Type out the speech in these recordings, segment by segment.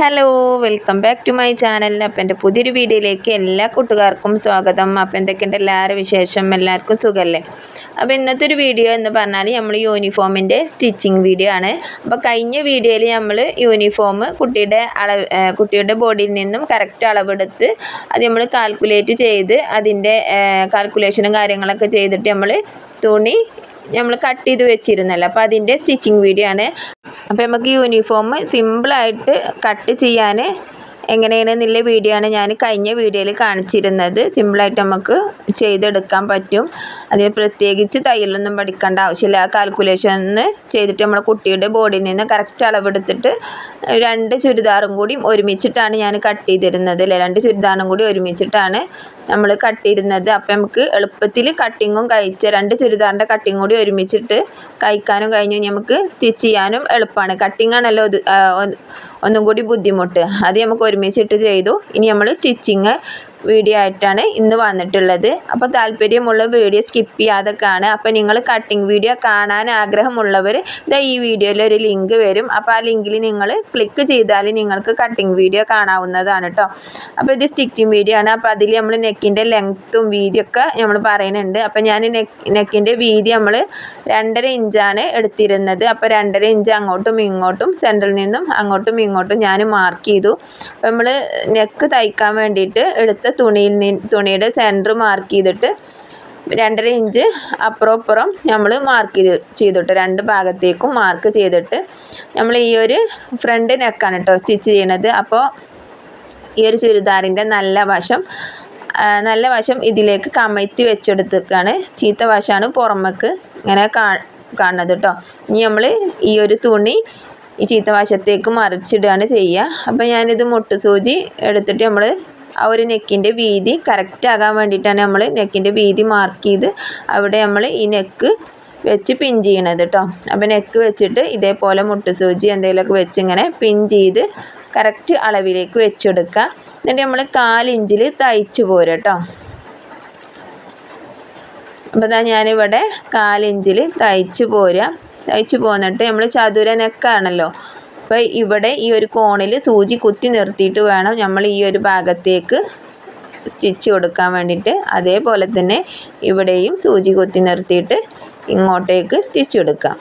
Hello welcome back to my channel. അപ്പം എന്റെ പുതിയൊരു വീഡിയോയിലേക്ക് എല്ലാ കൂട്ടുകാർക്കും സ്വാഗതം. അപ്പം എന്തൊക്കെയുണ്ട് എല്ലാവരും വിശേഷം? എല്ലാവർക്കും സുഖമല്ലേ? അപ്പോൾ ഇന്നത്തെ ഒരു വീഡിയോ എന്ന് പറഞ്ഞാൽ നമ്മൾ യൂണിഫോമിന്റെ സ്റ്റിച്ചിങ് വീഡിയോ ആണ്. അപ്പോൾ കഴിഞ്ഞ വീഡിയോയിൽ നമ്മൾ യൂണിഫോം കുട്ടിയുടെ അളവ് കുട്ടിയുടെ ബോഡിയിൽ നിന്നും കറക്റ്റ് അളവെടുത്ത് അത് നമ്മൾ കാൽക്കുലേറ്റ് ചെയ്ത് അതിന്റെ കാൽക്കുലേഷനും കാര്യങ്ങളൊക്കെ ചെയ്തിട്ട് നമ്മൾ തുണി നമ്മൾ കട്ട് ചെയ്ത് വെച്ചിരുന്നല്ലോ. അപ്പോൾ അതിന്റെ സ്റ്റിച്ചിങ് വീഡിയോ ആണ്. അപ്പോൾ നമുക്ക് യൂണിഫോം സിമ്പിളായിട്ട് കട്ട് ചെയ്യാൻ എങ്ങനെയാണെന്നുള്ള വീഡിയോ ആണ് ഞാൻ കഴിഞ്ഞ വീഡിയോയിൽ കാണിച്ചിരുന്നത്. സിമ്പിളായിട്ട് നമുക്ക് ചെയ്തെടുക്കാൻ പറ്റും. അതിന് പ്രത്യേകിച്ച് തയ്യലൊന്നും പഠിക്കേണ്ട ആവശ്യമില്ല. ആ കാൽക്കുലേഷൻ ചെയ്തിട്ട് നമ്മുടെ കുട്ടിയുടെ ബോഡിയിൽ നിന്ന് കറക്റ്റ് അളവെടുത്തിട്ട് രണ്ട് ചുരിദാറും കൂടി ഒരുമിച്ചിട്ടാണ് ഞാൻ കട്ട് ചെയ്തിരുന്നത് അല്ലേ രണ്ട് ചുരിദാറും കൂടി ഒരുമിച്ചിട്ടാണ് നമ്മൾ കട്ട് ചെയ്തിരുന്നത് അപ്പം നമുക്ക് എളുപ്പത്തിൽ കട്ടിങ്ങും കഴിച്ച രണ്ട് ചുരിദാറിന്റെ കട്ടിങ് കൂടി ഒരുമിച്ചിട്ട് കഴിക്കാനും കഴിഞ്ഞു. നമുക്ക് സ്റ്റിച്ച് ചെയ്യാനും എളുപ്പമാണ് കട്ടിങ് ആണല്ലോ ഇത് ഒന്നും കൂടി ബുദ്ധിമുട്ട്. അത് നമുക്ക് ഒരുമിച്ചിട്ട് ചെയ്തു. ഇനി നമ്മൾ സ്റ്റിച്ചിങ് വീഡിയോ ആയിട്ടാണ് ഇന്ന് വന്നിട്ടുള്ളത്. അപ്പോൾ താല്പര്യമുള്ള വീഡിയോ സ്കിപ്പ് ചെയ്യാതെ കാണുക അപ്പോൾ നിങ്ങൾ കട്ടിങ് വീഡിയോ കാണാൻ ആഗ്രഹമുള്ളവർ ഇതാ ഈ വീഡിയോയിൽ ഒരു ലിങ്ക് വരും. അപ്പോൾ ആ ലിങ്കിൽ നിങ്ങൾ ക്ലിക്ക് ചെയ്താൽ നിങ്ങൾക്ക് കട്ടിങ് വീഡിയോ കാണാവുന്നതാണ് കേട്ടോ അപ്പോൾ ഇത് സ്റ്റിച്ചിങ് വീഡിയോ ആണ്. അപ്പോൾ അതിൽ നമ്മൾ നെക്കിന്റെ ലെങ്ത്തും വീതിയൊക്കെ നമ്മൾ പറയുന്നുണ്ട്. അപ്പോൾ ഞാൻ നെക്ക് നെക്കിന്റെ വീതി നമ്മൾ രണ്ടര ഇഞ്ചാണ് എടുത്തിരുന്നത്. അപ്പോൾ രണ്ടര ഇഞ്ച് അങ്ങോട്ടും ഇങ്ങോട്ടും സെന്ററിൽ നിന്നും അങ്ങോട്ടും ഇങ്ങോട്ടും ഞാൻ മാർക്ക് ചെയ്തു. അപ്പോൾ നമ്മൾ നെക്ക് തയ്ക്കാൻ വേണ്ടിയിട്ട് എടുത്ത തുണിയിൽ നിന്ന് തുണിയുടെ സെന്റർ മാർക്ക് ചെയ്തിട്ട് രണ്ടര ഇഞ്ച് അപ്പുറം അപ്പുറം നമ്മൾ മാർക്ക് ചെയ്ത് ചെയ്തിട്ട്. രണ്ട് ഭാഗത്തേക്കും മാർക്ക് ചെയ്തിട്ട് നമ്മൾ ഈ ഒരു ഫ്രണ്ട് നെക്കാണ് കേട്ടോ സ്റ്റിച്ച് ചെയ്യണത്. അപ്പോൾ ഈ ഒരു ചുരിദാറിന്റെ നല്ല വശം നല്ല വശം ഇതിലേക്ക് കമഴ്ത്തി വെച്ചെടുത്തേക്കാണ്. ചീത്ത വശമാണ് പുറമേക്ക് ഇങ്ങനെ കാ കാണുന്നത് കേട്ടോ ഇനി നമ്മൾ ഈ ഒരു തുണി ഈ ചീത്ത വശത്തേക്ക് മറിച്ചിടുകയാണ് ചെയ്യുക. അപ്പോൾ ഞാനിത് മുട്ടുസൂചി എടുത്തിട്ട് നമ്മൾ ആ ഒരു നെക്കിന്റെ വീതി കറക്റ്റ് ആകാൻ വേണ്ടിയിട്ടാണ് നമ്മൾ നെക്കിന്റെ വീതി മാർക്ക് ചെയ്ത് അവിടെ നമ്മൾ ഈ നെക്ക് വെച്ച് പിൻ ചെയ്യണത് കേട്ടോ അപ്പോൾ നെക്ക് വെച്ചിട്ട് ഇതേപോലെ മുട്ടുസൂചി എന്തെങ്കിലുമൊക്കെ വെച്ച് ഇങ്ങനെ പിൻ ചെയ്ത് കറക്റ്റ് അളവിലേക്ക് വെച്ചെടുക്കുക. എന്നിട്ട് നമ്മൾ കാലിഞ്ചിൽ തയ്ച്ച് പോരുക കേട്ടോ അപ്പോൾ ഇതാ ഞാനിവിടെ കാലിഞ്ചിൽ തയ്ച്ച് പോരുക. തയ്ച്ച് പോന്നിട്ട് നമ്മൾ ചതുര നെക്കാണല്ലോ. അപ്പോൾ ഇവിടെ ഈ ഒരു കോണിൽ സൂചി കുത്തി നിർത്തിയിട്ട് വേണം നമ്മൾ ഈ ഒരു ഭാഗത്തേക്ക് സ്റ്റിച്ച് കൊടുക്കാൻ വേണ്ടിയിട്ട്. അതേപോലെ തന്നെ ഇവിടെയും സൂചി കുത്തി നിർത്തിയിട്ട് ഇങ്ങോട്ടേക്ക് സ്റ്റിച്ച് കൊടുക്കാം.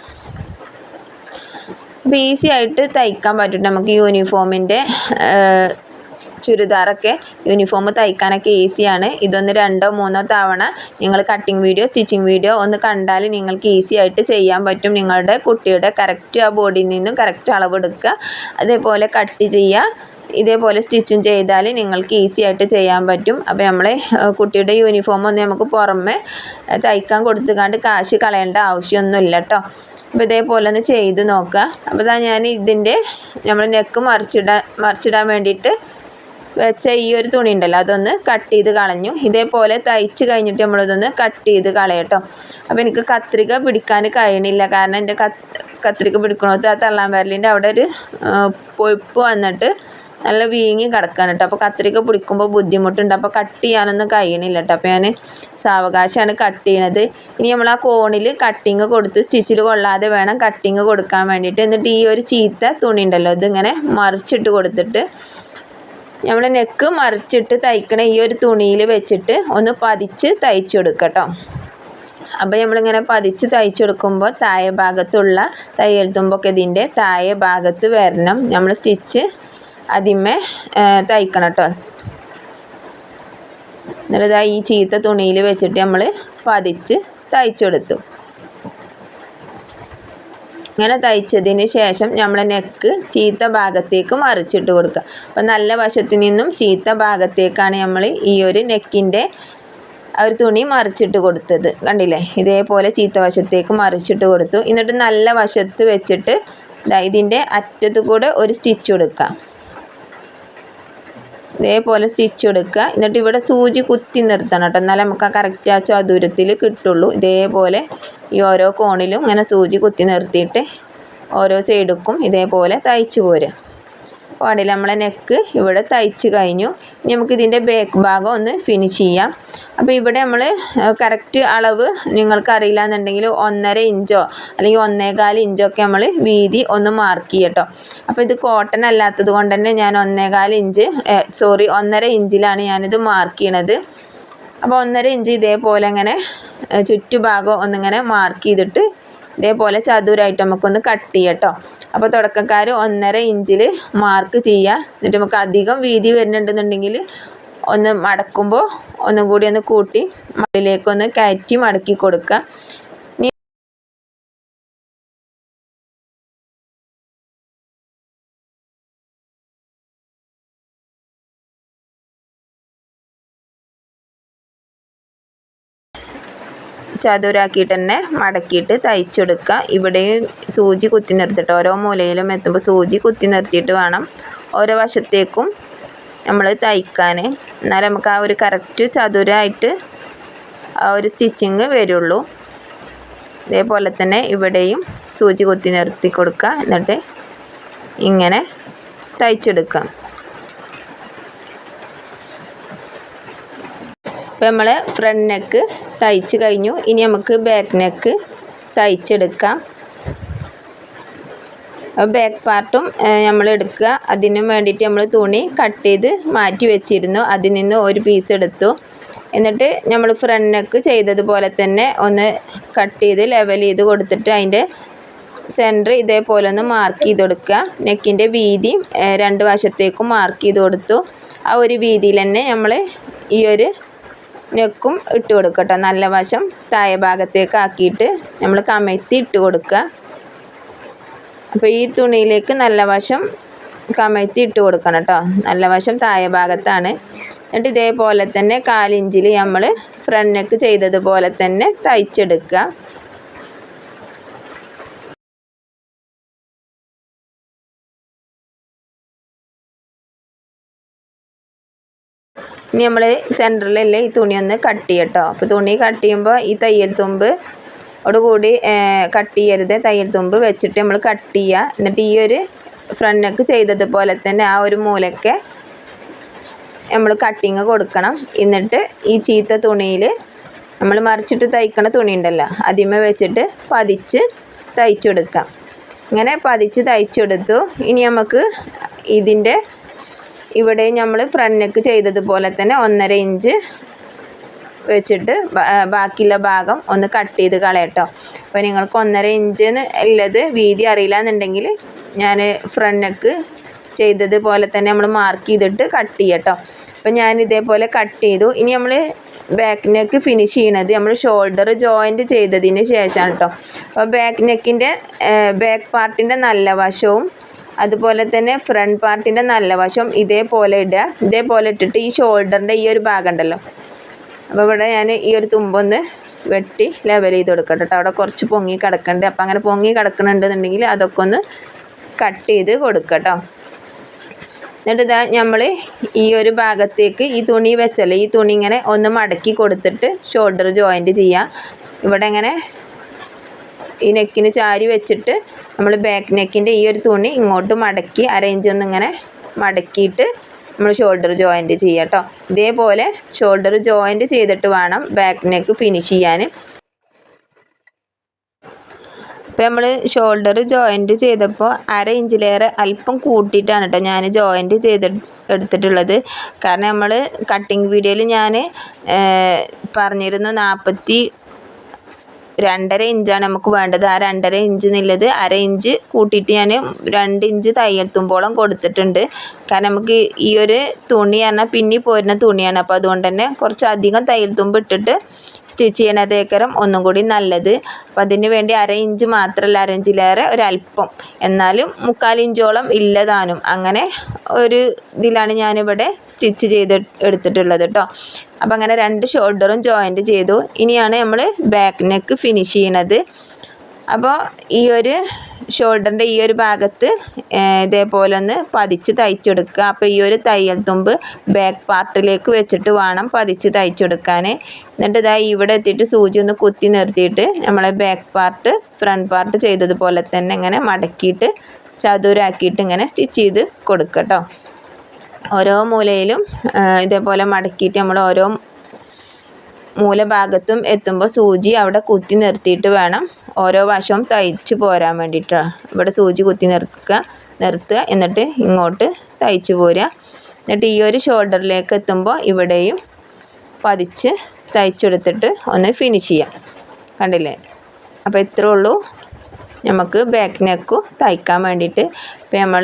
അപ്പോൾ ഈസി ആയിട്ട് തയ്ക്കാൻ പറ്റും നമുക്ക് യൂണിഫോമിന്റെ ചുരിദാറൊക്കെ യൂണിഫോം തയ്ക്കാനൊക്കെ ഈസിയാണ് ഇതൊന്ന് രണ്ടോ മൂന്നോ തവണ നിങ്ങൾ കട്ടിങ് വീഡിയോ സ്റ്റിച്ചിങ് വീഡിയോ ഒന്ന് കണ്ടാൽ നിങ്ങൾക്ക് ഈസി ആയിട്ട് ചെയ്യാൻ പറ്റും. നിങ്ങളുടെ കുട്ടിയുടെ കറക്റ്റ് ആ ബോഡിയിൽ നിന്നും കറക്റ്റ് അളവെടുക്കുക അതേപോലെ കട്ട് ചെയ്യുക. ഇതേപോലെ സ്റ്റിച്ചും ചെയ്താൽ നിങ്ങൾക്ക് ഈസി ആയിട്ട് ചെയ്യാൻ പറ്റും. അപ്പോൾ നമ്മളെ കുട്ടിയുടെ യൂണിഫോം ഒന്ന് നമുക്ക് പുറമെ തയ്ക്കാൻ കൊടുത്തുകൊണ്ട് കാശ് കളയേണ്ട ആവശ്യമൊന്നുമില്ല കേട്ടോ. അപ്പോൾ ഇതേപോലെ ഒന്ന് ചെയ്ത് നോക്കുക. അപ്പോൾ ഞാൻ ഇതിന്റെ നമ്മൾ നെക്ക് മറിച്ചിടാൻ മറിച്ചിടാൻ വേണ്ടിയിട്ട് വെച്ച ഈ ഒരു തുണി ഉണ്ടല്ലോ അതൊന്ന് കട്ട് ചെയ്ത് കളഞ്ഞു. ഇതേപോലെ തയ്ച്ച് കഴിഞ്ഞിട്ട് നമ്മളിതൊന്ന് കട്ട് ചെയ്ത് കളയട്ടോ. അപ്പോൾ എനിക്ക് കത്രിക പിടിക്കാൻ കഴിയണില്ല. കാരണം എന്റെ കത്രിക പിടിക്കണത് ആ തള്ളാൻ വരലിന്റെ അവിടെ ഒരു പൊഴുപ്പ് വന്നിട്ട് നല്ല വീങ്ങി കിടക്കാണ് കേട്ടോ. അപ്പോൾ കത്രിക പിടിക്കുമ്പോൾ ബുദ്ധിമുട്ടുണ്ട്. അപ്പോൾ കട്ട് ചെയ്യാനൊന്നും കഴിയണില്ല കേട്ടോ. അപ്പോൾ ഞാൻ സാവകാശമാണ് കട്ട് ചെയ്യണത്. ഇനി നമ്മൾ ആ കോണിൽ കട്ടിങ് കൊടുത്ത് സ്റ്റിച്ചിൽ കൊള്ളാതെ വേണം കട്ടിങ് കൊടുക്കാൻ വേണ്ടിയിട്ട്. എന്നിട്ട് ഈ ഒരു ചീത്ത തുണി ഉണ്ടല്ലോ ഇതിങ്ങനെ മറിച്ചിട്ട് കൊടുത്തിട്ട് നമ്മൾ നെക്ക് മറിച്ചിട്ട് തയ്ക്കണ ഈ ഒരു തുണിയിൽ വെച്ചിട്ട് ഒന്ന് പതിച്ച് തയ്ച്ചു കൊടുക്കട്ടോ. അപ്പോൾ നമ്മളിങ്ങനെ പതിച്ച് തയ്ച്ചു കൊടുക്കുമ്പോൾ താഴെ ഭാഗത്തുള്ള തയ്യൽ തുമ്പൊക്കെ ഇതിന്റെ താഴെ ഭാഗത്ത് വരണം. നമ്മൾ സ്റ്റിച്ച് അതിമേ തയ്ക്കണം കേട്ടോ എന്നിട്ട് ഈ ചീത്ത തുണിയിൽ വെച്ചിട്ട് നമ്മൾ പതിച്ച് തയ്ച്ചു കൊടുത്തു. ഇങ്ങനെ തയ്ച്ചതിന് ശേഷം നമ്മൾ നെക്ക് ചീത്ത ഭാഗത്തേക്ക് മറിച്ചിട്ട് കൊടുക്കുക. അപ്പം നല്ല വശത്ത് നിന്നും ചീത്ത ഭാഗത്തേക്കാണ് നമ്മൾ ഈ ഒരു നെക്കിന്റെ ഒരു തുണി മറിച്ചിട്ട് കൊടുത്തത്. കണ്ടില്ലേ? ഇതേപോലെ ചീത്ത വശത്തേക്ക് മറിച്ചിട്ട് കൊടുത്തു. എന്നിട്ട് നല്ല വശത്ത് വെച്ചിട്ട് ഇതിന്റെ അറ്റത്ത് കൂടെ ഒരു സ്റ്റിച്ച് കൊടുക്കുക ഇതേപോലെ സ്റ്റിച്ച് എടുക്കുക. എന്നിട്ട് ഇവിടെ സൂചി കുത്തി നിർത്തണം കേട്ടോ. എന്നാലേ നമുക്ക് ആ കറക്റ്റ് ആ ചതുരത്തിൽ കിട്ടുള്ളൂ. ഇതേപോലെ ഈ ഓരോ കോണിലും ഇങ്ങനെ സൂചി കുത്തി നിർത്തിയിട്ട് ഓരോ സൈഡിക്കും ഇതേപോലെ തയ്ച്ചു പോരുക. പാടില്ല. നമ്മളെ നെക്ക് ഇവിടെ തയ്ച്ച് കഴിഞ്ഞു. ഇനി നമുക്ക് ഇതിന്റെ ബാക്ക് ഭാഗം ഒന്ന് ഫിനിഷ് ചെയ്യാം. അപ്പോൾ ഇവിടെ നമ്മൾ കറക്റ്റ് അളവ് നിങ്ങൾക്ക് അറിയില്ല എന്നുണ്ടെങ്കിൽ ഒന്നര ഇഞ്ചോ അല്ലെങ്കിൽ ഒന്നേകാൽ ഇഞ്ചോ ഒക്കെ നമ്മൾ വീതി ഒന്ന് മാർക്ക് ചെയ്യട്ടോ അപ്പോൾ ഇത് കോട്ടൺ അല്ലാത്തത് കൊണ്ട് തന്നെ ഞാൻ ഒന്നേകാൽ ഇഞ്ച് സോറി ഒന്നര ഇഞ്ചിലാണ് ഞാനിത് മാർക്ക് ചെയ്യണത്. അപ്പോൾ ഒന്നര ഇഞ്ച് ഇതേപോലെ അങ്ങനെ ചുറ്റുഭാഗം ഒന്നിങ്ങനെ മാർക്ക് ചെയ്തിട്ട് ഇതേപോലെ ചതുരായിട്ട് നമുക്കൊന്ന് കട്ട് ചെയ്യാം കേട്ടോ അപ്പോൾ തുടക്കക്കാർ ഒന്നര ഇഞ്ചിൽ മാർക്ക് ചെയ്യുക എന്നിട്ട് നമുക്ക് അധികം വീതി വരുന്നുണ്ടെന്നുണ്ടെങ്കിൽ ഒന്ന് മടക്കുമ്പോൾ ഒന്നും കൂടി ഒന്ന് കൂട്ടി മുകളിലേക്കൊന്ന് കയറ്റി മടക്കി കൊടുക്കുക ചതുരാക്കിയിട്ട് തന്നെ മടക്കിയിട്ട് തയ്ച്ചെടുക്കുക ഇവിടെയും സൂചി കുത്തി നിർത്തിയിട്ട് ഓരോ മൂലയിലും എത്തുമ്പോൾ സൂചി കുത്തി നിർത്തിയിട്ട് വേണം ഓരോ വശത്തേക്കും നമ്മൾ തയ്ക്കാൻ എന്നാൽ നമുക്ക് ആ ഒരു കറക്റ്റ് ചതുരമായിട്ട് ആ ഒരു സ്റ്റിച്ചിങ് വരുള്ളൂ. ഇതേപോലെ തന്നെ ഇവിടെയും സൂചി കുത്തി നിർത്തി കൊടുക്കുക എന്നിട്ട് ഇങ്ങനെ തയ്ച്ചെടുക്കാം. അപ്പോൾ നമ്മൾ ഫ്രണ്ട് നെക്ക് തയ്ച്ച് കഴിഞ്ഞു. ഇനി നമുക്ക് ബാക്ക് നെക്ക് തയ്ച്ചെടുക്കാം. ബാക്ക് പാർട്ടും നമ്മൾ എടുക്കുക. അതിന് വേണ്ടിയിട്ട് നമ്മൾ തുണി കട്ട് ചെയ്ത് മാറ്റി വെച്ചിരുന്നു. അതിൽ നിന്ന് ഒരു പീസ് എടുത്തു. എന്നിട്ട് നമ്മൾ ഫ്രണ്ട് നെക്ക് ചെയ്തതുപോലെ തന്നെ ഒന്ന് കട്ട് ചെയ്ത് ലെവൽ ചെയ്ത് കൊടുത്തിട്ട് അതിന്റെ സെന്റർ ഇതേപോലെ ഒന്ന് മാർക്ക് ചെയ്ത് കൊടുക്കുക. നെക്കിന്റെ വീതി രണ്ട് വശത്തേക്കും മാർക്ക് ചെയ്ത് കൊടുത്തു. ആ ഒരു വീതിയിൽ തന്നെ നമ്മൾ ഈ ഒരു നെക്കും ഇട്ട് കൊടുക്കട്ടോ. കേട്ടോ നല്ല വശം താഴെ ഭാഗത്തേക്ക് ആക്കിയിട്ട് നമ്മൾ കമഴ്ത്തി ഇട്ട് കൊടുക്കുക. അപ്പോൾ ഈ തുണിയിലേക്ക് നല്ല വശം കമഴ്ത്തി ഇട്ട് കൊടുക്കണം കേട്ടോ നല്ല വശം താഴെ ഭാഗത്താണ്. എന്നിട്ട് ഇതേപോലെ തന്നെ കാലിഞ്ചിൽ നമ്മൾ ഫ്രണ്ട് നെക്ക് ചെയ്തതുപോലെ തന്നെ തയ്ച്ചെടുക്കുക. ഇനി നമ്മൾ സെന്ററിലല്ലേ ഈ തുണി ഒന്ന് കട്ട് ചെയ്യട്ടോ അപ്പോൾ തുണി കട്ട് ചെയ്യുമ്പോൾ ഈ തയ്യൽ തുമ്പ് കൂടി കട്ട് ചെയ്യരുത്. തയ്യൽ തുമ്പ് വെച്ചിട്ട് നമ്മൾ കട്ട് ചെയ്യുക. എന്നിട്ട് ഈ ഒരു ഫ്രണ്ട് ചെയ്തതുപോലെ തന്നെ ആ ഒരു മൂലയ്ക്ക് നമ്മൾ കട്ടിങ് കൊടുക്കണം. എന്നിട്ട് ഈ ചീത്ത തുണിയിൽ നമ്മൾ മറിച്ചിട്ട് തയ്ക്കണ തുണി ഉണ്ടല്ലോ അതിമേ വെച്ചിട്ട് പതിച്ച് തയ്ച്ചെടുക്കാം. ഇങ്ങനെ പതിച്ച് തയ്ച്ചെടുത്തു. ഇനി നമുക്ക് ഇതിന്റെ ഇവിടെ നമ്മൾ ഫ്രണ്ട് നെക്ക് ചെയ്തതുപോലെ തന്നെ ഒന്നര ഇഞ്ച് വെച്ചിട്ട് ബാക്കിയുള്ള ഭാഗം ഒന്ന് കട്ട് ചെയ്ത് കളയട്ടോ. അപ്പോൾ നിങ്ങൾക്ക് ഒന്നര ഇഞ്ച് ഉള്ളത് വീതി അറിയില്ല എന്നുണ്ടെങ്കിൽ ഞാൻ ഫ്രണ്ട് നെക്ക് ചെയ്തതുപോലെ തന്നെ നമ്മൾ മാർക്ക് ചെയ്തിട്ട് കട്ട് ചെയ്യട്ടോ. അപ്പോൾ ഞാൻ ഇതേപോലെ കട്ട് ചെയ്തു. ഇനി നമ്മൾ ബാക്ക് നെക്ക് ഫിനിഷ് ചെയ്യണത് നമ്മൾ ഷോൾഡർ ജോയിന്റ് ചെയ്തതിന് ശേഷമാണ് കേട്ടോ അപ്പോൾ ബാക്ക് നെക്കിന്റെ ബാക്ക് പാർട്ടിന്റെ നല്ല വശവും അതുപോലെ തന്നെ ഫ്രണ്ട് പാർട്ടിന്റെ നല്ല വശം ഇതേപോലെ ഇടുക. ഇതേപോലെ ഇട്ടിട്ട് ഈ ഷോൾഡറിന്റെ ഈ ഒരു ഭാഗം ഉണ്ടല്ലോ. അപ്പോൾ ഇവിടെ ഞാൻ ഈ ഒരു തുമ്പൊന്ന് വെട്ടി ലെവൽ ചെയ്ത് കൊടുക്കട്ടെ കേട്ടോ. അവിടെ കുറച്ച് പൊങ്ങി കിടക്കുന്നുണ്ട് അപ്പോൾ അങ്ങനെ പൊങ്ങി കിടക്കുന്നുണ്ടെന്നുണ്ടെങ്കിൽ അതൊക്കെ ഒന്ന് കട്ട് ചെയ്ത് കൊടുക്കട്ടോ എന്നിട്ട് ഇതാ നമ്മൾ ഈ ഒരു ഭാഗത്തേക്ക് ഈ തുണി വെച്ചല്ലേ? ഈ തുണി ഇങ്ങനെ ഒന്ന് മടക്കി കൊടുത്തിട്ട് ഷോൾഡർ ജോയിന്റ് ചെയ്യാം. ഇവിടെ ഇങ്ങനെ ഈ നെക്കിന് ചാരി വെച്ചിട്ട് നമ്മൾ ബാക്ക് നെക്കിന്റെ ഈ ഒരു തുണി ഇങ്ങോട്ട് മടക്കി അരേഞ്ച് ഒന്ന് ഇങ്ങനെ മടക്കിയിട്ട് നമ്മൾ ഷോൾഡർ ജോയിന്റ് ചെയ്യുക കേട്ടോ ഇതേപോലെ ഷോൾഡർ ജോയിന്റ് ചെയ്തിട്ട് വേണം ബാക്ക് നെക്ക് ഫിനിഷ് ചെയ്യാൻ ഇപ്പോൾ നമ്മൾ ഷോൾഡർ ജോയിന്റ് ചെയ്തപ്പോൾ അര ഇഞ്ചിലേറെ അല്പം കൂട്ടിയിട്ടാണ് കേട്ടോ ഞാൻ ജോയിന്റ് ചെയ്ത് എടുത്തിട്ടുള്ളത്. കാരണം നമ്മൾ കട്ടിങ് വീഡിയോയിൽ ഞാൻ പറഞ്ഞിരുന്നു നാൽപ്പത്തി രണ്ടര ഇഞ്ചാണ് നമുക്ക് വേണ്ടത്. ആ രണ്ടര ഇഞ്ച് എന്നുള്ളത് അര ഇഞ്ച് കൂട്ടിയിട്ട് ഞാൻ രണ്ട് ഇഞ്ച് തയ്യൽ തുമ്പോളം കൊടുത്തിട്ടുണ്ട്. കാരണം നമുക്ക് ഈ ഒരു തുണി പറഞ്ഞാൽ പിന്നി പോരുന്ന തുണിയാണ്. അപ്പോൾ അതുകൊണ്ട് തന്നെ കുറച്ച് അധികം തയ്യൽ തുമ്പ് ഇട്ടിട്ട് സ്റ്റിച്ച് ചെയ്യണതേക്കരം ഒന്നും കൂടി നല്ലത്. അപ്പം അതിന് വേണ്ടി അര ഇഞ്ച് മാത്രമല്ല അര ഇഞ്ചിലേറെ ഒരല്പം എന്നാലും മുക്കാൽ ഇഞ്ചോളം ഇല്ലതാനും. അങ്ങനെ ഒരു ഇതിലാണ് ഞാനിവിടെ സ്റ്റിച്ച് ചെയ്ത് എടുത്തിട്ടുള്ളത് കേട്ടോ അപ്പം അങ്ങനെ രണ്ട് ഷോൾഡറും ജോയിന്റ് ചെയ്തു. ഇനിയാണ് നമ്മൾ ബാക്ക് നെക്ക് ഫിനിഷ് ചെയ്യണത്. അപ്പോൾ ഈ ഒരു ഷോൾഡറിന്റെ ഈ ഒരു ഭാഗത്ത് ഇതേപോലെ ഒന്ന് പതിച്ച് തയ്ച്ചെടുക്കുക അപ്പോൾ ഈ ഒരു തയ്യൽ തുമ്പ് ബാക്ക് പാർട്ടിലേക്ക് വെച്ചിട്ട് വേണം പതിച്ച് തയ്ച്ചെടുക്കാൻ എന്നിട്ട് ഇതാ ഇവിടെ എത്തിയിട്ട് സൂചി ഒന്ന് കുത്തി നിർത്തിയിട്ട് നമ്മളെ ബാക്ക് പാർട്ട് ഫ്രണ്ട് പാർട്ട് ചെയ്തതുപോലെ തന്നെ ഇങ്ങനെ മടക്കിയിട്ട് ചതുരാക്കിയിട്ട് ഇങ്ങനെ സ്റ്റിച്ച് ചെയ്ത് കൊടുക്കുക ഓരോ മൂലയിലും ഇതേപോലെ മടക്കിയിട്ട് നമ്മൾ ഓരോ മൂലഭാഗത്തും എത്തുമ്പോൾ സൂചി അവിടെ കുത്തി നിർത്തിയിട്ട് വേണം ഓരോ വശവും തയ്ച്ച് പോരാൻ വേണ്ടിയിട്ടാണ് ഇവിടെ സൂചി കുത്തി നിർത്തുക നിർത്തുക എന്നിട്ട് ഇങ്ങോട്ട് തയ്ച്ച് പോരുക. എന്നിട്ട് ഈ ഒരു ഷോൾഡറിലേക്ക് എത്തുമ്പോൾ ഇവിടെയും പതിച്ച് തയ്ച്ചെടുത്തിട്ട് ഒന്ന് ഫിനിഷ് ചെയ്യാം. കണ്ടില്ലേ? അപ്പോൾ ഇത്രേ ഉള്ളൂ. നമുക്ക് ബാക്ക് നെക്കും തയ്ക്കാൻ വേണ്ടിയിട്ട്. ഇപ്പോൾ നമ്മൾ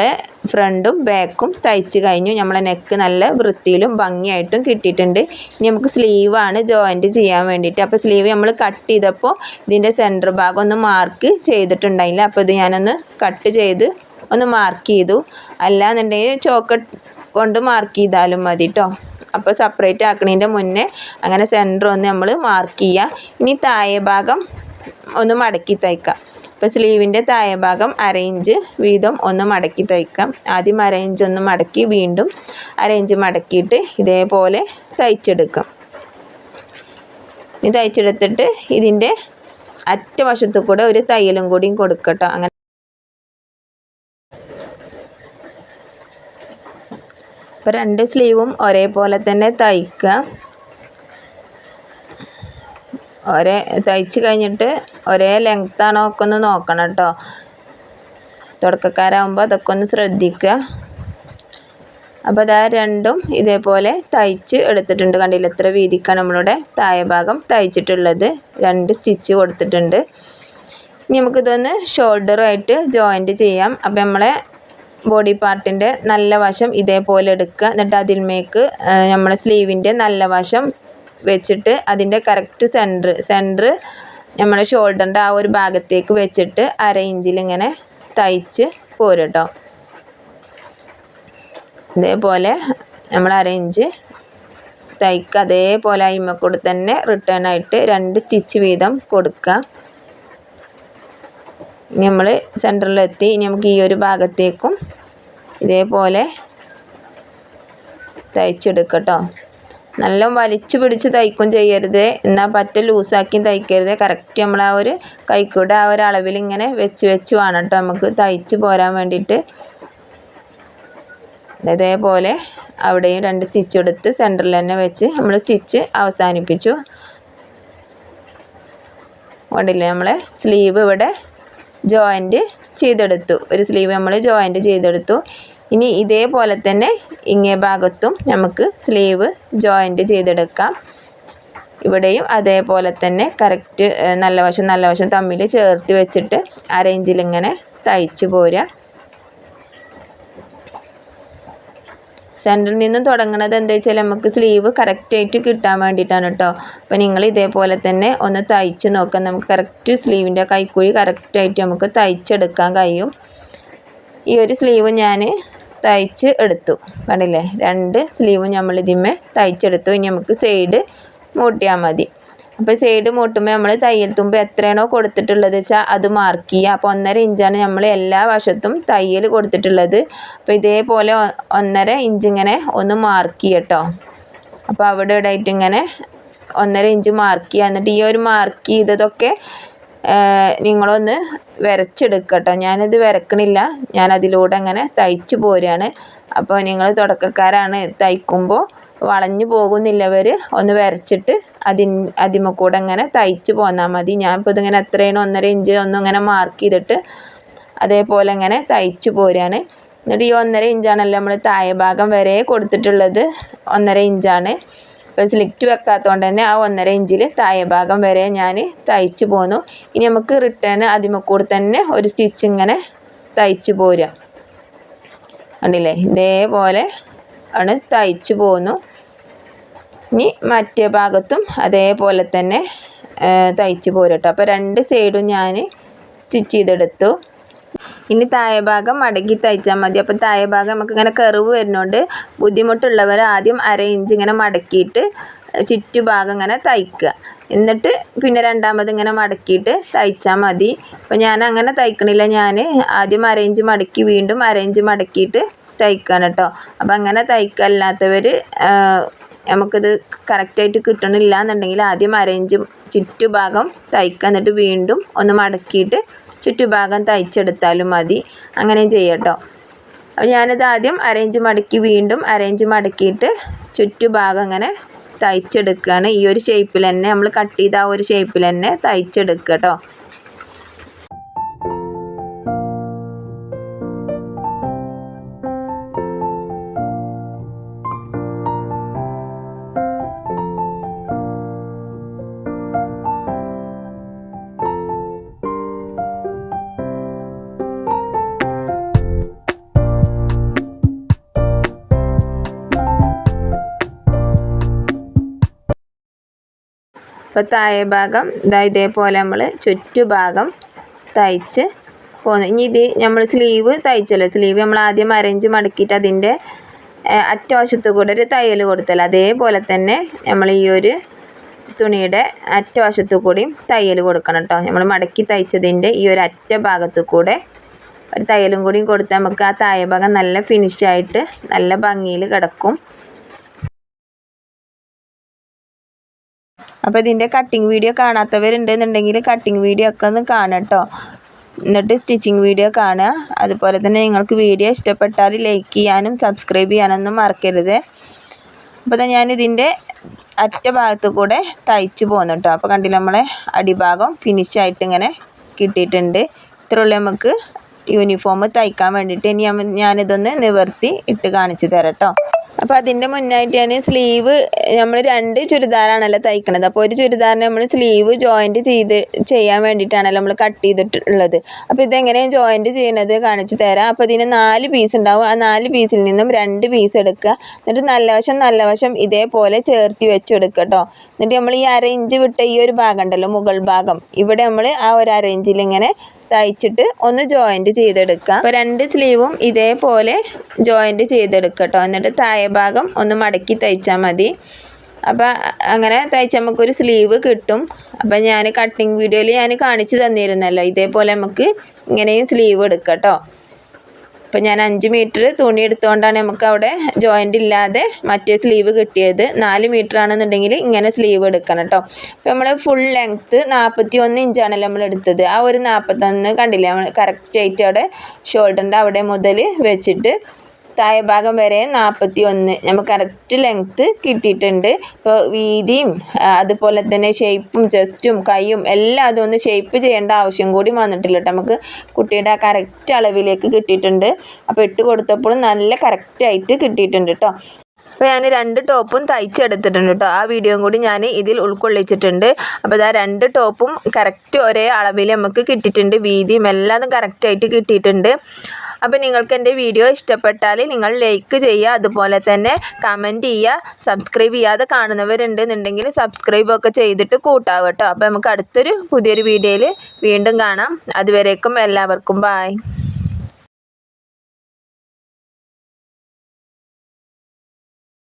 ഫ്രണ്ടും ബാക്കും തയ്ച്ച് കഴിഞ്ഞു. നമ്മളെ നെക്ക് നല്ല വൃത്തിയിലും ഭംഗിയായിട്ടും കിട്ടിയിട്ടുണ്ട്. ഇനി നമുക്ക് സ്ലീവാണ് ജോയിന്റ് ചെയ്യാൻ വേണ്ടിയിട്ട്. അപ്പോൾ സ്ലീവ് നമ്മൾ കട്ട് ചെയ്തപ്പോൾ ഇതിന്റെ സെന്റർ ഭാഗം ഒന്ന് മാർക്ക് ചെയ്തിട്ടുണ്ടായില്ല. അപ്പോൾ ഇത് ഞാനൊന്ന് കട്ട് ചെയ്ത് ഒന്ന് മാർക്ക് ചെയ്തു. അല്ലാന്നുണ്ടെങ്കിൽ ചോക്ക് കൊണ്ട് മാർക്ക് ചെയ്താലും മതി കേട്ടോ അപ്പോൾ സെപ്പറേറ്റ് ആക്കണതിന്റെ മുന്നേ അങ്ങനെ സെന്റർ ഒന്ന് നമ്മൾ മാർക്ക് ചെയ്യുക ഇനി താഴെ ഭാഗം ഒന്ന് മടക്കി തയ്ക്കാം. ഇപ്പോൾ സ്ലീവിന്റെ താഴെ ഭാഗം അരയിഞ്ച് വീതം ഒന്ന് മടക്കി തയ്ക്കാം. ആദ്യം അരയിഞ്ച് ഒന്ന് മടക്കി വീണ്ടും അരയിഞ്ച് മടക്കിയിട്ട് ഇതേപോലെ തയ്ച്ചെടുക്കാം. ഇനി തയ്ച്ചെടുത്തിട്ട് ഇതിന്റെ അറ്റവശത്തു കൂടെ ഒരു തയ്യലും കൂടിയും കൊടുക്കട്ടോ. അങ്ങനെ അപ്പോൾ രണ്ട് സ്ലീവും ഒരേപോലെ തന്നെ തയ്ക്കുക ഒരേ തയ്ച്ച് കഴിഞ്ഞിട്ട് ഒരേ ലെങ്ത്താണോ ഒക്കെ ഒന്ന് നോക്കണം കേട്ടോ തുടക്കക്കാരാകുമ്പോൾ അതൊക്കെ ഒന്ന് ശ്രദ്ധിക്കുക അപ്പോൾ അതാ രണ്ടും ഇതേപോലെ തയ്ച്ച് എടുത്തിട്ടുണ്ട്. കണ്ടില്ല? എത്ര വീതിക്കാണ് നമ്മളുടെ താഴെ ഭാഗം തയ്ച്ചിട്ടുള്ളത്. രണ്ട് സ്റ്റിച്ച് കൊടുത്തിട്ടുണ്ട്. ഇനി നമുക്കിതൊന്ന് ഷോൾഡറുമായിട്ട് ജോയിന്റ് ചെയ്യാം. അപ്പോൾ നമ്മളെ ബോഡി പാർട്ടിന്റെ നല്ല വശം ഇതേപോലെ എടുക്കുക എന്നിട്ട് അതിന്മേക്ക് നമ്മളെ സ്ലീവിന്റെ നല്ല വശം വെച്ചിട്ട് അതിന്റെ കറക്റ്റ് സെന്റർ സെന്റർ നമ്മുടെ ഷോൾഡറിന്റെ ആ ഒരു ഭാഗത്തേക്ക് വെച്ചിട്ട് അര ഇഞ്ചിൽ ഇങ്ങനെ തയ്ച്ച് പോരട്ടോ. ഇതേപോലെ നമ്മൾ അര ഇഞ്ച് തയ്ക്കുക അതേപോലെ അയിമക്കൂടെ തന്നെ റിട്ടേൺ ആയിട്ട് രണ്ട് സ്റ്റിച്ച് വീതം കൊടുക്കുക. നമ്മൾ സെന്ററിലെത്തി ഇനി നമുക്ക് ഈ ഒരു ഭാഗത്തേക്കും ഇതേപോലെ തയ്ച്ചെടുക്കട്ടോ. നല്ല വലിച്ചു പിടിച്ച് തയ്ക്കും ചെയ്യരുത്. എന്നാൽ പറ്റ ലൂസാക്കി തയ്ക്കരുത്. കറക്റ്റ് നമ്മൾ ആ ഒരു കൈക്കൂടെ ആ ഒരു അളവിൽ ഇങ്ങനെ വെച്ച് വെച്ച് വേണം കേട്ടോ നമുക്ക് തയ്ച്ച് പോരാൻ വേണ്ടിയിട്ട്. ഇതേപോലെ അവിടെയും രണ്ട് സ്റ്റിച്ച് എടുത്ത് സെന്ററിൽ തന്നെ വെച്ച് നമ്മൾ സ്റ്റിച്ച് അവസാനിപ്പിച്ചു. കണ്ടില്ലേ? നമ്മൾ സ്ലീവ് ഇവിടെ ജോയിന്റ് ചെയ്തെടുത്തു. ഒരു സ്ലീവ് നമ്മൾ ജോയിന്റ് ചെയ്തെടുത്തു. ഇനി ഇതേപോലെ തന്നെ ഇങ്ങേ ഭാഗത്തും നമുക്ക് സ്ലീവ് ജോയിന്റ് ചെയ്തെടുക്കാം. ഇവിടെയും അതേപോലെ തന്നെ കറക്റ്റ് നല്ല വശം നല്ല വശം തമ്മിൽ ചേർത്ത് വെച്ചിട്ട് അരയിഞ്ചിൽ ഇങ്ങനെ തയ്ച്ച് പോരുക. സെന്ററിൽ നിന്നും തുടങ്ങുന്നത് എന്താ വെച്ചാൽ നമുക്ക് സ്ലീവ് കറക്റ്റായിട്ട് കിട്ടാൻ വേണ്ടിയിട്ടാണ് കേട്ടോ അപ്പോൾ നിങ്ങൾ ഇതേപോലെ തന്നെ ഒന്ന് തയ്ച്ച് നോക്കാം. നമുക്ക് കറക്റ്റ് സ്ലീവിന്റെ കൈക്കുഴി കറക്റ്റായിട്ട് നമുക്ക് തയ്ച്ചെടുക്കാൻ കഴിയും. ഈ ഒരു സ്ലീവ് ഞാൻ തയ്ച്ച് എടുത്തു. കണ്ടില്ലേ? രണ്ട് സ്ലീവും നമ്മൾ ഇതിന്മേ തയ്ച്ചെടുത്തു. ഇനി നമുക്ക് സൈഡ് മൂട്ടിയാൽ മതി. അപ്പോൾ സൈഡ് മൂട്ടുമ്പോൾ നമ്മൾ തയ്യൽ തുമ്പ് എത്രയാണോ കൊടുത്തിട്ടുള്ളത് വെച്ചാൽ അത് മാർക്ക് ചെയ്യുക. അപ്പോൾ ഒന്നര ഇഞ്ചാണ് നമ്മൾ എല്ലാ വശത്തും തയ്യൽ കൊടുത്തിട്ടുള്ളത്. അപ്പോൾ ഇതേപോലെ ഒന്നര ഇഞ്ച് ഇങ്ങനെ ഒന്ന് മാർക്ക് ചെയ്യട്ടോ അപ്പോൾ അവിടെ ഇവിടെ ആയിട്ട് ഇങ്ങനെ ഒന്നര ഇഞ്ച് മാർക്ക് ചെയ്യുക. എന്നിട്ട് ഈ ഒരു മാർക്ക് ചെയ്തതൊക്കെ നിങ്ങളൊന്ന് വരച്ചെടുക്കട്ടോ. ഞാനിത് വരക്കണില്ല. ഞാൻ അതിലൂടെ അങ്ങനെ തയ്ച്ച് പോരുകയാണ് അപ്പോൾ നിങ്ങൾ തുടക്കക്കാരാണ്. തയ്ക്കുമ്പോൾ വളഞ്ഞു പോകുന്നില്ലവർ ഒന്ന് വരച്ചിട്ട് അതിൻ അതിമ കൂടെ ഇങ്ങനെ തയ്ച്ച് പോന്നാൽ മതി. ഞാൻ ഇപ്പോൾ ഇതിങ്ങനെ എത്രയാണ്? ഒന്നര ഇഞ്ച് ഒന്നും ഇങ്ങനെ മാർക്ക് ചെയ്തിട്ട് അതേപോലെ ഇങ്ങനെ തയ്ച്ച് പോരുകയാണ് എന്നിട്ട് ഈ ഒന്നര ഇഞ്ചാണല്ലോ നമ്മൾ താഴെ ഭാഗം വരെ കൊടുത്തിട്ടുള്ളത്. ഒന്നര ഇഞ്ചാണ്. ഇപ്പോൾ സ്ലിറ്റ് വെക്കാത്തതുകൊണ്ട് തന്നെ ആ ഒന്നര ഇഞ്ചിൽ താഴെ ഭാഗം വരെ ഞാൻ തയ്ച്ച് പോന്നു. ഇനി നമുക്ക് റിട്ടേൺ അതിമക്കൂടി തന്നെ ഒരു സ്റ്റിച്ച് ഇങ്ങനെ തയ്ച്ച് പോരുക. കണ്ടില്ലേ? ഇതേപോലെ ആണ് തയ്ച്ച് പോന്നു. ഇനി മറ്റേ ഭാഗത്തും അതേപോലെ തന്നെ തയ്ച്ചു പോരട്ടോ അപ്പോൾ രണ്ട് സൈഡും ഞാൻ സ്റ്റിച്ച് ചെയ്തെടുത്തു. ഇനി താഴെ ഭാഗം മടക്കി തയ്ച്ചാൽ മതി. അപ്പോൾ താഴെ ഭാഗം നമുക്ക് ഇങ്ങനെ കറിവ് വരുന്നതുകൊണ്ട് ബുദ്ധിമുട്ടുള്ളവർ ആദ്യം അര ഇഞ്ച് ഇങ്ങനെ മടക്കിയിട്ട് ചുറ്റുഭാഗം ഇങ്ങനെ തയ്ക്കുക. എന്നിട്ട് പിന്നെ രണ്ടാമത് ഇങ്ങനെ മടക്കിയിട്ട് തയ്ച്ചാൽ മതി. അപ്പോൾ ഞാൻ അങ്ങനെ തയ്ക്കണില്ല. ഞാൻ ആദ്യം അര ഇഞ്ച് മടക്കി വീണ്ടും അര ഇഞ്ച് മടക്കിയിട്ട് തയ്ക്കാണ് കേട്ടോ അപ്പോൾ അങ്ങനെ തയ്ക്കല്ലാത്തവർ നമുക്കിത് കറക്റ്റായിട്ട് കിട്ടണില്ല എന്നുണ്ടെങ്കിൽ ആദ്യം അര ഇഞ്ച് ചുറ്റുഭാഗം തയ്ക്കുക. എന്നിട്ട് വീണ്ടും ഒന്ന് മടക്കിയിട്ട് ചുറ്റുഭാഗം തയ്ച്ചെടുത്താലും മതി. അങ്ങനെ ചെയ്യട്ടോ. അപ്പോൾ ഞാനിത് ആദ്യം അറേഞ്ച് മടക്കി വീണ്ടും അറേഞ്ച് മടക്കിയിട്ട് ചുറ്റുഭാഗം അങ്ങനെ തയ്ച്ചെടുക്കുകയാണ് ഈ ഒരു ഷേപ്പിൽ തന്നെ നമ്മൾ കട്ട് ചെയ്ത ആ ഒരു ഷേപ്പിൽ തന്നെ തയ്ച്ചെടുക്കുക കേട്ടോ അപ്പോൾ താഴെ ഭാഗം. ഇതാ ഇതേപോലെ നമ്മൾ ചുറ്റുഭാഗം തയ്ച്ച് പോകുന്നു ഇനി ഇത് നമ്മൾ സ്ലീവ് തയ്ച്ചല്ലോ. സ്ലീവ് നമ്മൾ ആദ്യം അരഞ്ച് മടക്കിയിട്ട് അതിന്റെ അറ്റവശത്ത് കൂടെ ഒരു തയ്യൽ കൊടുത്തല്ലോ. അതേപോലെ തന്നെ നമ്മൾ ഈ ഒരു തുണിയുടെ അറ്റവശത്തു കൂടിയും തയ്യൽ കൊടുക്കണം കേട്ടോ. നമ്മൾ മടക്കി തയ്ച്ചതിന്റെ ഈ ഒരു അറ്റ ഭാഗത്തു കൂടെ ഒരു തയ്യലും കൂടിയും കൊടുത്താൽ നമുക്ക് ആ താഴെ ഭാഗം നല്ല ഫിനിഷായിട്ട് നല്ല ഭംഗിയിൽ കിടക്കും. അപ്പോൾ ഇതിന്റെ കട്ടിങ് വീഡിയോ കാണാത്തവരുണ്ടെന്നുണ്ടെങ്കിൽ കട്ടിങ് വീഡിയോ ഒക്കെ ഒന്ന് കാണട്ടോ എന്നിട്ട് സ്റ്റിച്ചിങ് വീഡിയോ കാണുക. അതുപോലെ തന്നെ നിങ്ങൾക്ക് വീഡിയോ ഇഷ്ടപ്പെട്ടാൽ ലൈക്ക് ചെയ്യാനും സബ്സ്ക്രൈബ് ചെയ്യാനൊന്നും മറക്കരുത്. അപ്പോൾ ഞാനിതിന്റെ അറ്റ ഭാഗത്ത് കൂടെ തയ്ച്ച് പോകുന്നു കേട്ടോ അപ്പോൾ കണ്ടില്ല നമ്മളെ അടിഭാഗം ഫിനിഷായിട്ട് ഇങ്ങനെ കിട്ടിയിട്ടുണ്ട്. ഇത്രയുള്ള നമുക്ക് യൂണിഫോം തയ്ക്കാൻ വേണ്ടിയിട്ട്. ഇനി ഞാനിതൊന്ന് നിവർത്തി ഇട്ട് കാണിച്ചു തരാം കേട്ടോ അപ്പോൾ അതിന്റെ മുന്നായിട്ട് ഞാൻ സ്ലീവ് നമ്മൾ രണ്ട് ചുരിദാറാണല്ലോ തയ്ക്കണത്. അപ്പോൾ ഒരു ചുരിദാറിന് നമ്മൾ സ്ലീവ് ജോയിന്റ് ചെയ്ത് ചെയ്യാൻ വേണ്ടിയിട്ടാണല്ലോ നമ്മൾ കട്ട് ചെയ്തിട്ടുള്ളത്. അപ്പോൾ ഇതെങ്ങനെയാണ് ജോയിന്റ് ചെയ്യുന്നത് കാണിച്ചു തരാം. അപ്പോൾ ഇതിന് നാല് പീസ് ഉണ്ടാവും. ആ നാല് പീസിൽ നിന്നും രണ്ട് പീസ് എടുക്കുക. എന്നിട്ട് നല്ല വശം നല്ല വശം ഇതേപോലെ ചേർത്തി വെച്ചെടുക്കുക കേട്ടോ എന്നിട്ട് നമ്മൾ ഈ അര ഇഞ്ച് വിട്ട ഈ ഒരു ഭാഗം ഉണ്ടല്ലോ മുകൾ ഭാഗം. ഇവിടെ നമ്മൾ ആ ഒരു അര ഇഞ്ചിൽ ഇങ്ങനെ തയ്ച്ചിട്ട് ഒന്ന് ജോയിന്റ് ചെയ്തെടുക്കാം അപ്പോൾ രണ്ട് സ്ലീവും ഇതേപോലെ ജോയിന്റ് ചെയ്തെടുക്കുക കേട്ടോ എന്നിട്ട് താഴെ ഭാഗം ഒന്ന് മടക്കി തയ്ച്ചാൽ മതി. അപ്പോൾ അങ്ങനെ തയ്ച്ച് നമുക്കൊരു സ്ലീവ് കിട്ടും. അപ്പോൾ ഞാൻ കട്ടിങ് വീഡിയോയിൽ ഞാൻ കാണിച്ചു തന്നിരുന്നല്ലോ. ഇതേപോലെ നമുക്ക് ഇങ്ങനെയും സ്ലീവ് എടുക്കാം കേട്ടോ അപ്പോൾ ഞാൻ അഞ്ച് മീറ്റർ തുണി എടുത്തുകൊണ്ടാണ് നമുക്ക് അവിടെ ജോയിന്റ് ഇല്ലാതെ മറ്റേ സ്ലീവ് കിട്ടിയത്. നാല് മീറ്റർ ആണെന്നുണ്ടെങ്കിൽ ഇങ്ങനെ സ്ലീവ് എടുക്കണം കേട്ടോ. അപ്പോൾ നമ്മൾ ഫുൾ ലെങ്ത്ത് നാൽപ്പത്തി ഒന്ന് ഇഞ്ചാണല്ലോ നമ്മൾ എടുത്തത്. ആ ഒരു നാൽപ്പത്തൊന്ന് കണ്ടില്ലേ? നമ്മൾ കറക്റ്റായിട്ട് അവിടെ ഷോൾഡറിന്റെ അവിടെ മുതൽ വെച്ചിട്ട് താഴെ ഭാഗം വരെ നാൽപ്പത്തി ഒന്ന് നമുക്ക് കറക്റ്റ് ലെങ്ത്ത് കിട്ടിയിട്ടുണ്ട്. ഇപ്പോൾ വീതിയും അതുപോലെ തന്നെ ഷേപ്പും ചെസ്റ്റും കൈയും എല്ലാം അതൊന്ന് ഷേപ്പ് ചെയ്യേണ്ട ആവശ്യം കൂടി വന്നിട്ടില്ല നമുക്ക് കുട്ടിയുടെ കറക്റ്റ് അളവിലേക്ക് കിട്ടിയിട്ടുണ്ട്. അപ്പോൾ ഇട്ട് കൊടുത്തപ്പോഴും നല്ല കറക്റ്റായിട്ട് കിട്ടിയിട്ടുണ്ട് കേട്ടോ അപ്പോൾ ഞാൻ രണ്ട് ടോപ്പും തയ്ച്ചെടുത്തിട്ടുണ്ട് കേട്ടോ. ആ വീഡിയോയും കൂടി ഞാൻ ഇതിൽ ഉൾക്കൊള്ളിച്ചിട്ടുണ്ട്. അപ്പോൾ ഇതാ രണ്ട് ടോപ്പും കറക്റ്റ് ഒരേ അളവിൽ നമുക്ക് കിട്ടിയിട്ടുണ്ട്. വീതിയും എല്ലാം കറക്റ്റായിട്ട് കിട്ടിയിട്ടുണ്ട്. അപ്പോൾ നിങ്ങൾക്ക് എന്റെ വീഡിയോ ഇഷ്ടപ്പെട്ടാൽ നിങ്ങൾ ലൈക്ക് ചെയ്യുക. അതുപോലെ തന്നെ കമന്റ് ചെയ്യുക. സബ്സ്ക്രൈബ് ചെയ്യാതെ കാണുന്നവരുണ്ടെന്നുണ്ടെങ്കിൽ സബ്സ്ക്രൈബൊക്കെ ചെയ്തിട്ട് കൂട്ടാവും കേട്ടോ. അപ്പോൾ നമുക്ക് അടുത്തൊരു പുതിയൊരു വീഡിയോയിൽ വീണ്ടും കാണാം. അതുവരേക്കും എല്ലാവർക്കും ബായ്